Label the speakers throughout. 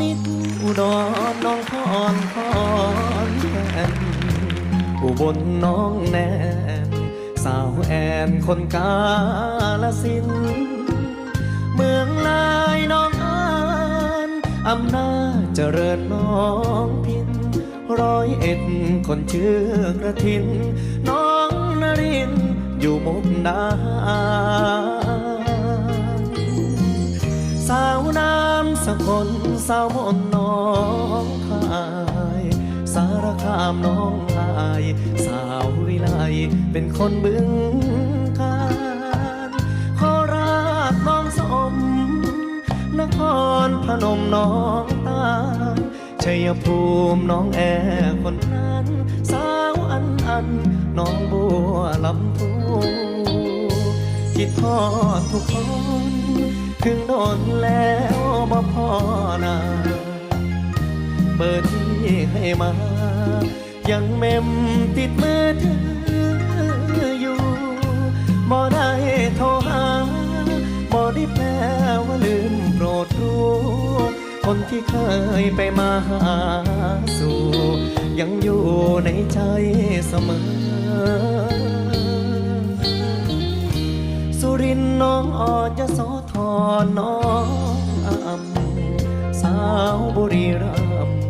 Speaker 1: นิด อุดรน้องคอนคอนแก่นอุบลน้องแนนสาวแอนคนกาลสิน เมืองลายน้องอานอำนาจเจริญน้องพินร้อยเอ็ดคนชื่อกระทิน น้องนรินอยู่มุกดาหาร น้ำสกลสาวมนน้องคาย สารคามน้องลาย สาววิไลเป็นคนบึงการโคราชน้องสม นครพนมน้องตาชัยภูมิน้องแอคนนั้นสาวอันอันน้องบัวลำพูคิดทอดทุกคนถึงโดนแล้ว นาเบอร์ที่ให้มา ยังเมมติดมือถืออยู่บ่ได้โทรหาบ่ได้แปลว่าลืมโปรดรู้ คนที่เคยไปมาหาสู่ ยังอยู่ในใจเสมอ สุรินน้องออจะโสธรน้องอำ สาวบุรีรัมย์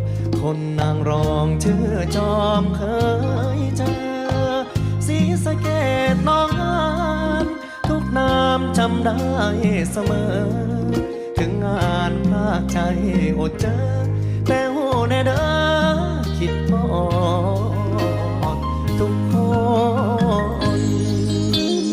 Speaker 1: คนนางรองชื่อจอมเคยเจอสีสะเกดน้องอานทุกนามจำได้เสมอ ถึงงานพลากใจอดเจอ